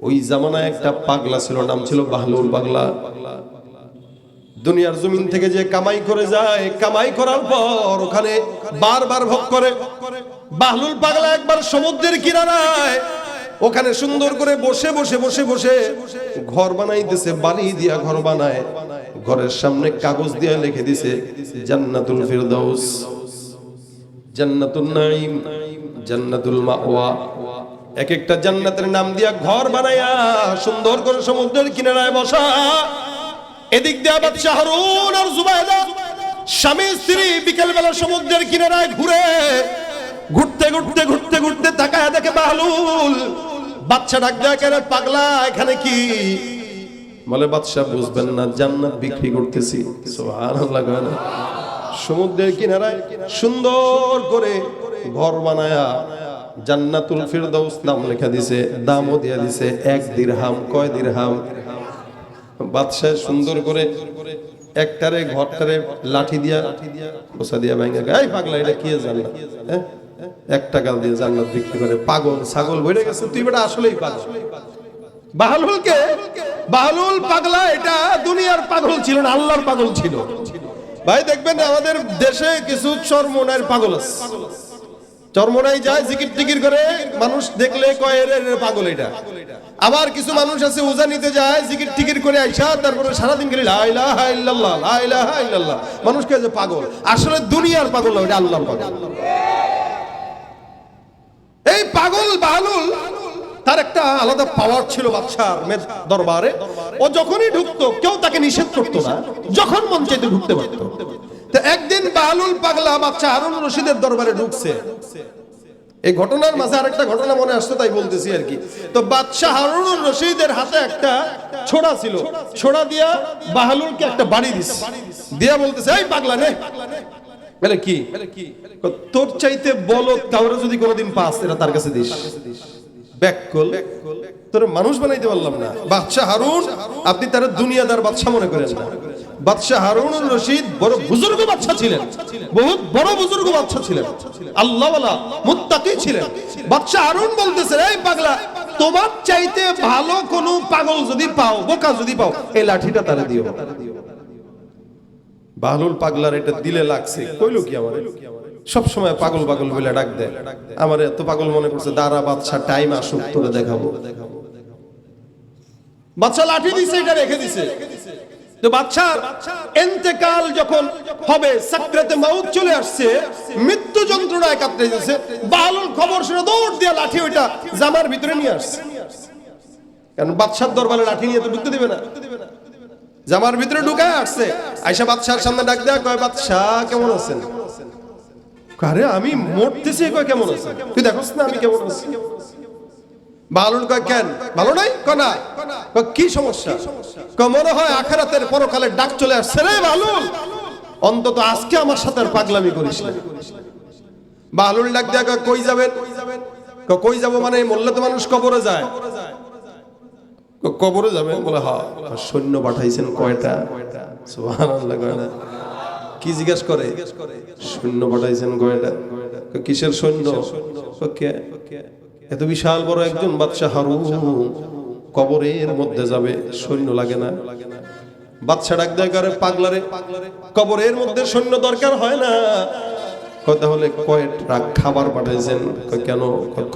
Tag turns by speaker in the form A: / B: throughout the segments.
A: ওই জামানায় একটা পাগলা ছিল, নাম ছিল বাহলুল পাগলা। দুনিয়ার জমিন থেকে যে কামাই করে যায়, কামাই করার পর ওখানে বারবার ভোগ করে। বাহলুল পাগলা একবার সমুদ্রের কিনারায় ওখানে সুন্দর করে বসে বসে বসে বসে ঘর বানাইতেছে, বালি দিয়া ঘর বানায়। ঘরের সামনে কাগজ দিয়া লিখে দিছে, জান্নাতুল ফিরদাউস জান্নাতুল নাইম জান্নাতুল মাওয়া। এক একটা জান্নাতের নাম দিয়া ঘর বানায়া সুন্দর করে সমুদ্রের কিনারায় বসা। এদিক দিয়ে বাদশাহ হারুন আর জুবাইদা স্বামী, স্ত্রী বিকেল বেলা সমুদ্রের কিনারায় ঘুরে ঘুরতে ঘুরতে ঘুরতে ঘুরতে তাকায় দেখে বাহলুল। বাচ্চা ডাক দেয়, কেন পাগলা, এখানে কি? বলে, বাদশাহ, বুঝবেন না, জান্নাত বিক্রি করতেছি। সুবহানাল্লাহ। সমুদ্রের কিনারায় সুন্দর করে ঘর বানায়া জান্নাতুল ফিরদাউস নাম লেখা দিছে, দামও দিয়া দিছে, এক দিরহাম, কয় দিরহাম? বাদশাহ সুন্দর করে একটারে, ঘরটারে লাঠি দিয়া বসা দিয়া ভাঙা গায়ে পাগলা, এটা কি জান্নাত? হ্যাঁ? এক টাকা দিয়ে জান্নাত বিক্রি করে। পাগল, ছাগল বইরে গেছে। তুই বেটা আসলেই পাগল। বাহালুলকে বাহালুল পাগলা, এটা দুনিয়ার পাগল ছিল না, আল্লাহর পাগল ছিল। ভাই, দেখবেন আমাদের দেশে কিছু চরমনের পাগল আছে। চরমনাই যায়, জিকির টিকির করে, মানুষ দেখলে কয় পাগল এটা। আবার কিছু মানুষ আছে, উজা নিতে যায়, জিকির টিকির করে আইসা, তারপরে সারাদিন গেলে ইল্লাল্লাহ মানুষকে যে পাগল। আসলে দুনিয়ার পাগল না ওটা আল্লাহর পাগল। এই পাগল বাহালুল তার একটা আলাদা পাওয়ার ছিল বাদশার দরবারে। ও যখনই ঢুকতো, কেউ তাকে নিষেধ করতো না, যখন মন চাইতে ঢুকতে পারতো। তো একদিন বাহালুল পাগলা বাচ্চা হারুন রশিদের দরবারে ঢুকছে। এই ঘটনার মাঝে আরেকটা ঘটনা মনে আসছে, তাই বলতেছি আর কি। তো বাদশাহ হারুন রশিদের হাতে একটা ছোড়া ছিল। ছোড়া দিয়া বাহালুলকে একটা বাড়ি দিস দিয়া বলতেছে, এই পাগলা নে। বলে, কি? তোর চাইতে বলো, কাউরে যদি কোনোদিন পাস এটা তার কাছে দিস। ব্যাককল তোর মানুষ বানাইতে পারলাম না। বাদশাহ হারুন, আপনি তার দুনিয়াদার বাদশাহ মনে করেন না। বাদশাহ হারুন রশিদ বড় বুজুর্গ বাদশাহ ছিলেন। বহুত বড় বুজুর্গ বাদশাহ ছিলেন। আল্লাহওয়ালা মুত্তাকি ছিলেন। বাদশাহ হারুন বলতেছেন, এই পাগলা, তোমার চাইতে ভালো কোনো পাগল যদি পাও, বোকা যদি পাও, এই লাঠিটা তারে দিও। বাহলুল পাগলার এটা দিলে লাগছে। কইলো কি আমার? সব সময় পাগল পাগল বলে ডাক দেয়। আমার এত পাগল মনে করছে, দাঁড়া বাচ্চা টাইম আসুক, তোরে দেখাবো। বাচ্চা লাঠি দিছে, এটা রেখে দিছে। তো বাচ্চার এন্তেকাল যখন হবে, সাকরাতে মাউত চলে আসছে, মৃত্যু যন্ত্রণায় কাঁপতে যাচ্ছে বাহলুল খবর শুনে দৌড় দিয়া লাঠি ওইটা জামার ভিতরে নিয়ে আসছে। কারণ দরবারে লাঠি নিয়ে তো ঢুকতে দিবে না। জামার ভিতরে ঢুকায় আসছে। আয়সা বাদশার সামনে ডাক দেয়া, কয়, বাদশাহ, কেমন আছেন? আরে, আমি মরতেছি। কয়, কেমন আছেন? তুই দেখোস না আমি কেমন আছি। বালুল কয়, কেন? ভালো নাই? কনা কি সমস্যা? মনে হয় আখেরাতের পরকালে ডাক চলে আসছে। রে বালুল অন্তত আজকে আমার সাথে আর পাগলামি করিস না। বালুল ডাক দেয়া কই যাবেন? কই যাব মানে মরলে তো মানুষ কবরে যায়। কবরে যাবেন? বলে হ্যাঁ। আর সৈন্য পাঠাইছেন কয়টা? কি জিজ্ঞেস করে? সৈন্য পাঠাইছেন কয়টা? কিসের সৈন্য? কে? এত বিশাল বড় একজন বাদশাহ হারুন কবরের মধ্যে যাবে, সৈন্য লাগে না। বাদশা ডাক দেয় করে পাগলারে কবরের মধ্যে সৈন্য দরকার হয় না। তাহলে কয় ট্রাক খাবার পাঠাইছেন। কেন?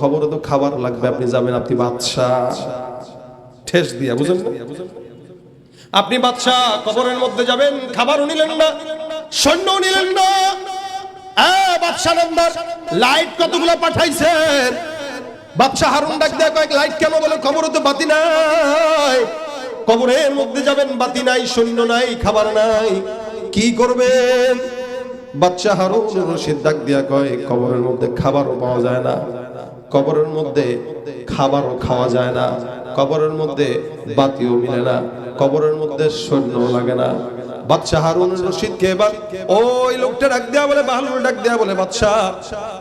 A: খবরে তো খাবার লাগবে, আপনি যাবেন আপনি বাদশাহ। ঠেস দিয়া, বুঝেন আপনি বাদশাহ, কবরের মধ্যে যাবেন, খাবারও নিলেন না, সৈন্যও নিলেন না। বাদশাহ নাম্বার, লাইট কতগুলো পাঠাইছেন? বাদশাহ হারুন ডাক দেয়া কয়েক লাইট কেন বলে কবরে তো বাতি নাই? কবরের মধ্যে যাবেন, বাতি নাই, সৈন্য নাই, খাবার নাই। কি করবেন? বাদশাহ হারুন রশিদ ডাক দিয়া কয়, কবরের মধ্যে খাবারও পাওয়া যায় না। কবরের মধ্যে খাবারও খাওয়া যায় না। কবরের মধ্যে বাতিও মিলে না। কবরের মধ্যে সৈন্য লাগে না। বাদশাহ হারুন রশিদকে এবার ওই লোকটা ডাক দেয়া বলে বাহালুর ডাক দেয়া বলে, বাদশাহ।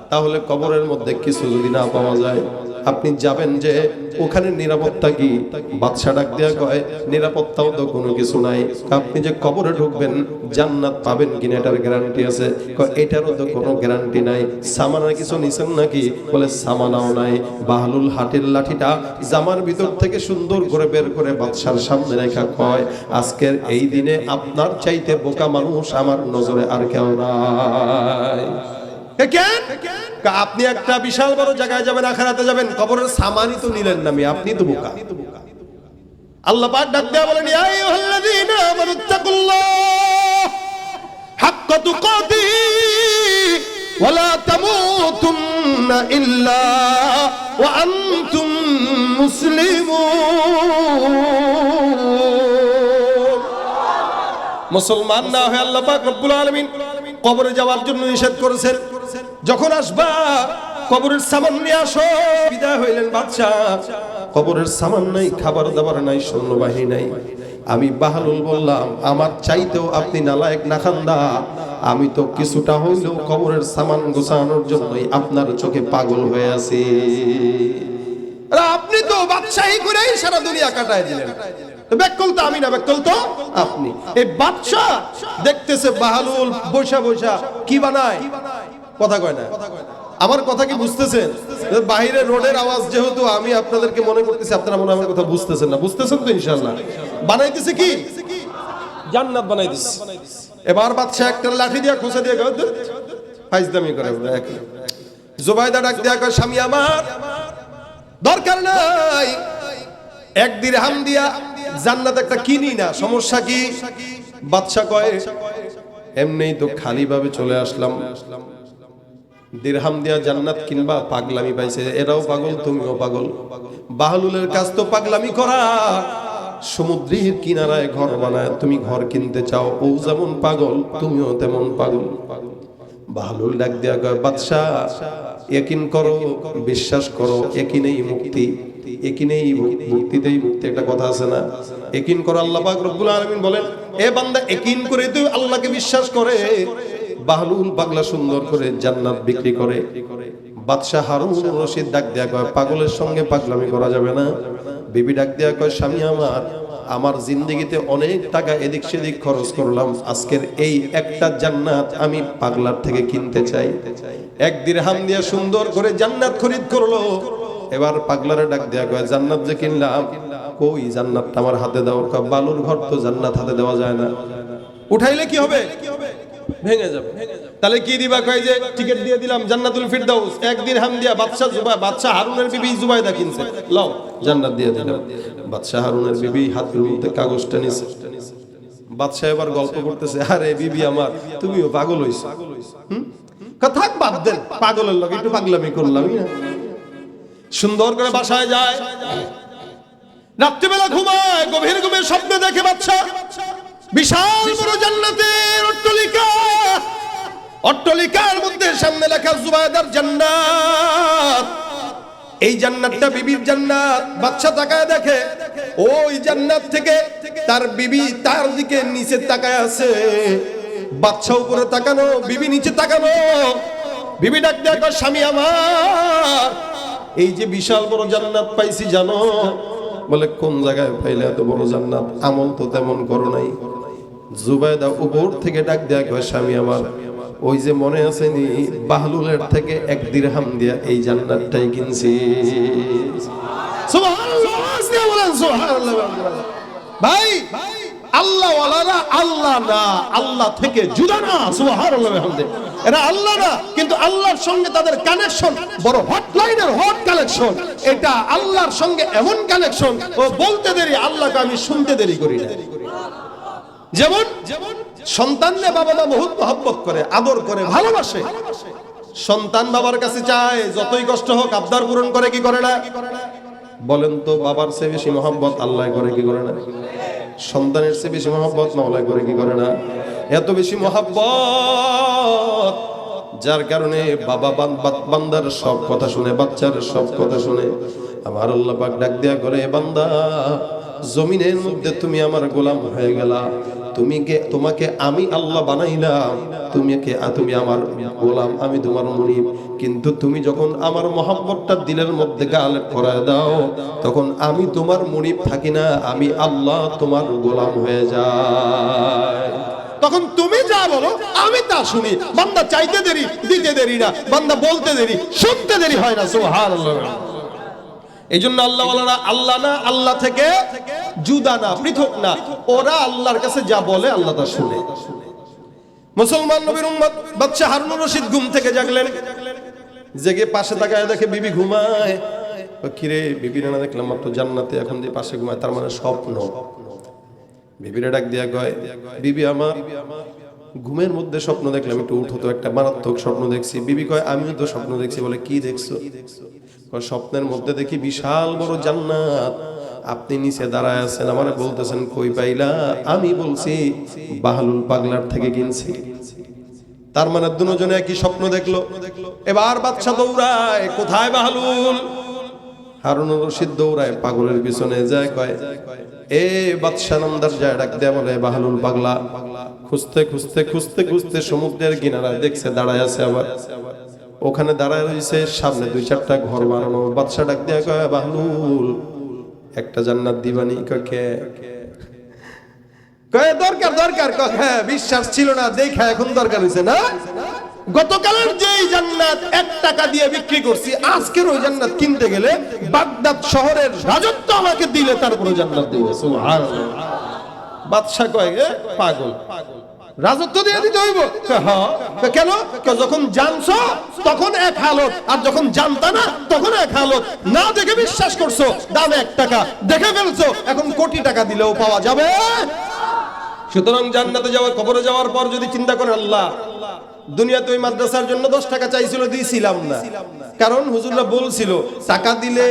A: তাহলে কবরের মধ্যে কিছু যদি না পাওয়া যায় আপনি যাবেন যে ওখানে নিরাপত্তা কি? বাদশা ডাক দেয়া কয়, নিরাপত্তাও তো কোনো কিছু নাই। আপনি যে কবরে ঢুকবেন, জান্নাত পাবেন কিনা এটার গ্যারান্টি আছে? এটারও তো কোনো গ্যারান্টি নাই। সামানা কিছু নিছেন নাকি? বলে, সামানাও নাই। বাহলুল হাটের লাঠিটা জামার ভিতর থেকে সুন্দর করে বের করে বাদশার সামনে রেখা কয়, আজকের এই দিনে আপনার চাইতে বোকা মানুষ আমার নজরে আর কেউ নাই। কেন আপনি একটা বিশাল বড় জায়গায় যাবেন, আখারাতে যাবেন, কবরের সামানই তো নিলেন না আপনি তো বোকা। আল্লাহ পাক ডাক দেয়া বলেন, ইয়া আইয়ুহাল্লাযীনা আমানুত্তাকুল্লাহ হাক্কা তুকাতিহি ওয়ালা তামুতুন্না ইল্লা ওয়া আনতুম মুসলিমুন। মুসলমান না হয়ে আল্লাহ পাক রব্বুল আলামিন কবরে যাওয়ার জন্য নিষেধ করেছেন। যখন আসবা, কবরের সামান নিয়ে আসো। বিদায় হইলেন বাদশা। কবরের সামান নাই, খাবার দাবার নাই, সৈন্যবাহিনী নাই। আমি বাহালুল বললাম, আমার চাইতেও আপনি নালায়েক না খান্দা। আমি তো কিছুটা হইলেও কবরের সামান গোছানোর জন্যই আপনার চোখে পাগল হয়ে আছি। আপনি তো বাদশাহী করেই সারা দুনিয়া কাটায় দিলেন। ব্যাকল তো আমি না ব্যাকল তো আপনি। এই বাদশা দেখতেছে বাহালুল বৈশা বৈশা কি বানায়? কথা কয় না? আমার কথা কি বুঝতেছেন? বাইরে রোডের আওয়াজ যেহেতু আমি আপনাদেরকে মনে করতেছি আপনারা মনে আমার কথা বুঝতেছেন না। বুঝতেছেন তো ইনশাআল্লাহ। বানাইতেছে কি? জান্নাত বানাইতেছে। এবার বাদশা একটা লাঠি দিয়া খোসা দিয়ে গাও ফাইজদামি করে জুবাইদা ডাক দিয়া কয় স্বামী আমার দরকার নাই। এক দিরহাম দিয়া জান্নাত একটা কিনি না। সমস্যা কি? বাদশা কয় এমনিই তো খালি ভাবে চলে আসলাম। দিরহাম দিয়া জান্নাত কিনবা পাগলামি পাইছে। এরাও পাগল, তুমিও পাগল। বাহলুলের কাজ তো পাগলামি করা। সমুদ্রের কিনারায় ঘর বানায়, তুমি ঘর কিনতে চাও। ও যেমন পাগল, তুমিও তেমন পাগল। বাহলুল ডাক দিয়া কয়, বাদশাহ, একিন করো, বিশ্বাস করো, একিনেই মুক্তি, একিনেই মুক্তিতেই মুক্তি। একটা কথা আছে না? একিন করো, আল্লাহ পাক রব্বুল আলামিন বলেন, এ বান্দা, একিন করে তুই আল্লাহকে বিশ্বাস করে। বাহলুল পাগলা সুন্দর করে জান্নাত বিক্রি করে। বাদশাহ হারুন রশিদ ডাক দেয়া কয়, পাগলের সঙ্গে পাগলামি করা যাবে না। বিবি ডাক দেয়া কয়, স্বামী আমার আমার জিন্দগিতে অনেক টাকা এদিক সেদিক খরচ করলাম। আজকের এই একটা জান্নাত আমি পাগলার থেকে কিনতে চাই। এক দিরহাম দিয়ে সুন্দর করে জান্নাত খরিদ করল। এবার পাগলারে ডাক দেয়া কয়, জান্নাত যে কিনলাম, কই জান্নাতটা আমার হাতে দাও? কয়, বালুর ঘর তো জান্নাত হাতে দেওয়া যায় না। উঠাইলে কি হবে? ভেঙে যাবে। তাহলে কি দিবা? কয় যে, টিকিট দিয়ে দিলাম, জান্নাতুল ফিরদাউস। একদিন হাম দিয়া বাদশা জুবাই বাদশা হারুনের বিবি জুবাইদা কিনছে। লও, জান্নাত দিয়ে দিলাম। হারুনের বিবি হাতের মধ্যে কাগজটা নিছে এবার গল্প করতেছে, আরে বিবি আমার, তুমিও পাগল হইছো। হুম? থাক বাদ দেন, পাগলের লগে একটু পাগলামি করলাম সুন্দর করে বাসায় যায়। রাত্রিবেলা ঘুমায়, গভীর ঘুমের স্বপ্ন দেখে বাচ্চা বিশাল বড় জান্নাতের অট্টালিকা। অট্টালিকার মধ্যে সামনে লেখা জুবাইদার জান্নাত। এই জান্নাতটা বিবির জান্নাত। বাচ্চা তাকায় দেখে ওই জান্নাত থেকে তার বিবি তার দিকে নিচে তাকায় আছে। বাচ্চা উপরে তাকানো বিবি নিচে তাকানো। বিবি ডাক কয়, স্বামী আমার এই যে বিশাল বড় জান্নাত পাইছি জানো? বলে কোন জায়গায় পাইলে এত বড় জান্নাত? আমল তো তেমন করো নাই। জুবাইদা উপর থেকে ডাক দেয়া কয়, স্বামী আমার, ওই যে মনে আছে নি, বাহলুলের থেকে এক দিরহাম দিয়া এই জান্নাতটাই কিনছি। ভাই, আল্লাহ ওয়ালারা আল্লাহ না, আল্লাহ থেকে জুদা না। এরা আল্লাহ না, কিন্তু আল্লাহর সঙ্গে তাদের কানেকশন বড় হটলাইনের হট কানেকশন এটা আল্লাহর সঙ্গে এমন কানেকশন ও বলতে দেরি, আল্লাহকে আমি শুনতে দেরি করি না যেমন যেমন সন্তানকে বাবা বহুত মহব্বত করে, আদর করে, ভালোবাসে। সন্তান বাবার কাছে চায়, যতই কষ্ট হোক, আবদার পূরণ করে, কি করে না? বলেন তো, বাবার চেয়ে বেশি মহব্বত আল্লাহ করে, কি করে না? সন্তানের চেয়ে বেশি মহব্বত মাওলা করে, কি করে না? এত বেশি মহব্বত, যার কারণে বাবা বান- বান্দার সব কথা শুনে, বাচ্চার সব কথা শুনে, আমার আল্লাহ পাক ডাক দেয়া করে, বান্দা, জমিনের মধ্যে তুমি আমার গোলাম হয়ে গেলা। তুমি তোমাকে আমি আল্লাহ বানাইলাম। তুমি কে তুমি আমার গোলাম, আমি তোমার মুনিব কিন্তু তুমি যখন আমার মোহাম্মদটা দিলের মধ্যে গাল করায় দাও, তখন আমি তোমার মুনিব থাকি না, আমি আল্লাহ তোমার গোলাম হয়ে যায় তখন তুমি যা বলো, আমি তা শুনি। বান্দা চাইতে দেরি, দিতে দেরি না, বান্দা বলতে দেরি, শুনতে দেরি হয় না, সুবহানাল্লাহ। এই জন্য আল্লাহ আল্লাহ না, আল্লাহ থেকে জুদা না, পৃথক না। ওরা আল্লাহর কাছে যা বলে, আল্লাহ তা শুনে। মুসলমান নবীর উম্মত বাচ্চা হারুনুর রশিদ ঘুম থেকে জাগলেন। জেগে পাশে তাকায়, দেখে বিবি ঘুমায়। কিরে বিবি না দেখলাম মাত্র জান্নাতে, এখন যে পাশে ঘুমায়, তার মানে স্বপ্ন। বিবিরে ডাক দিয়া কয়, বিবি আমার, ঘুমের মধ্যে স্বপ্ন দেখলাম, একটু উঠো তো, একটা মারাত্মক স্বপ্ন দেখছি। বিবি কয়, আমিও তো স্বপ্ন দেখছি বলে, কি দেখছ? স্বপ্নের মধ্যে দেখি বিশাল বড় জান্নাত। আপনি নিচে দাঁড়ায় আছেন, আমারে বলতেছেন, কই পাইলা? আমি বলছি, বাহালুল পাগলার থেকে কিনছি। তার মানে দুজনে একই স্বপ্ন দেখল। এবার বাচ্চা দৌড়ায়, কোথায় বাহালুল? হারুন রশিদ দৌড়ায়, পাগলের পিছনে যায়, কয়, এ বাদশা নামদার যায় ডাক দেয়া বলে বাহালুল পাগলা। খুঁজতে খুঁজতে খুঁজতে খুঁজতে সমুদ্রের কিনারায় দেখছে, দাঁড়ায় আছে আবার। ওখানে দাঁড়ায় রয়েছে সামনে দুই চারটা ঘর বানানো। বাদশা ডাক দেয়া কয় বাহলুল একটা জান্নাত দিবানি? কে? কয় দরকার দরকার। হ্যাঁ বিশ্বাস ছিল না দেখা এখন দরকার হয়েছে না। গতকালের যেই জান্নাত এক টাকা দিয়ে বিক্রি করছি আজকের ওই জান্নাত কিনতে গেলে বাগদাদ শহরের রাজত্ব আমাকে দিলে তারপরে জান্নাত দিবে। সুবহানাল্লাহ। বাদশা কয় এ, পাগল। রাজত্ব দিয়ে দিতে হইব। কেন? যখন জানছো, তখন এক হালত। আর যখন জানতা না, তখন এক হালত। না দেখে বিশ্বাস করছ, দাম এক টাকা। দেখে ফেলছো, এখন কোটি টাকা দিলেও পাওয়া যাবে। সুতরাং জান্নাতে যাওয়ার, কবরে যাওয়ার পর যদি চিন্তা করেন, আল্লাহ, দুনিয়াতে ওই মাদ্রাসার জন্য দশ টাকা চাইছিল, দিয়েছিলাম না। কারণ হুজুররা বলছিল, টাকা দিলে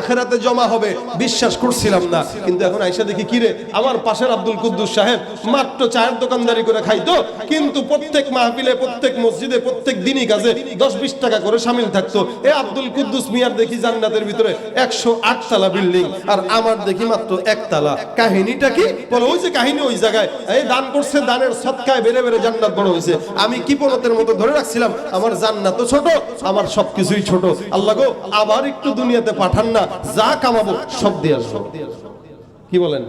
A: আখেরাতে জমা হবে, বিশ্বাস করছিলাম না। কিন্তু এখন আইসা দেখি, কিরে, আমার পাশের আব্দুল কুদ্দুস সাহেব মাত্র চায়ের দোকানদারি করে খাইতো কিন্তু প্রত্যেক মাহফিলে, প্রত্যেক মসজিদে, প্রত্যেক দিনই কাজে দশ বিশ টাকা করে সামিল থাকতো। এ আব্দুল কুদ্দুস মিয়ার দেখি জান্নাতের ভিতরে একশো আট তালা বিল্ডিং, আর আমার দেখি মাত্র একতলা কাহিনীটা কি? বলে, ওই যে কাহিনী ওই জায়গায়। এই দান করছে, দানের সৎকায় বেড়ে বেড়ে জান্নাত বড় হয়েছে। আমি কি কিপনতের মতো ধরে রাখছিলাম? আমার জান্নাত ছোট, আমার সবকিছুই ছোট। আল্লাহ গো, আবার একটু দুনিয়াতে পাঠান না, যা কামাবো সব দিয়ে আসব। কি বলেন?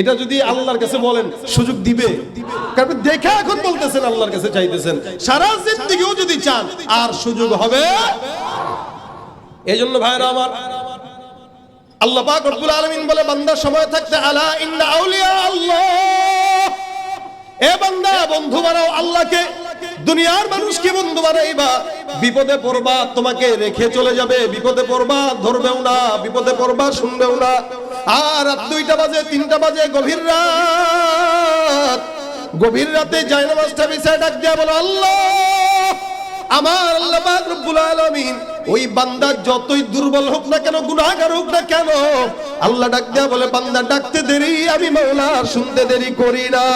A: এটা যদি আল্লাহর কাছে বলেন, সুযোগ দিবে। কারণ দেখে এখন বলতেছেন, আল্লাহর কাছে চাইতেছেন। সারা জিন্দিগিও যদি চান, আর সুযোগ হবে। এই ভাইরা আমার, আল্লাহ পাক রব্বুল আলামিন বলে বান্দার সময় থাকতে, আলা ইন্না আউলিয়া আল্লাহ। এ বান্দা, বন্ধু বানাও আল্লাহকে। দুনিয়ার মানুষ মানুষকে বন্ধু বানাইবা? বিপদে পড়বা, তোমাকে রেখে চলে যাবে। বিপদে পড়বা, ধরবেও না। বিপদে পড়বা, শুনবেও না। আর রাত দুইটা বাজে, তিনটা বাজে, গভীর রাত। গভীর রাতে জায়নামাজটা বিছায় ডাক দিয়া বলো, আল্লাহ, আমার আল্লাহ রব্বুল আলামিন, ওই বান্দা যতই দুর্বল হোক না কেন, গুনাহগার হোক না কেন, আল্লাহ ডাক দেয়া বলে, বান্দা ডাকতে দেরি, আমি মাওলা শুনতে দেরি করি না।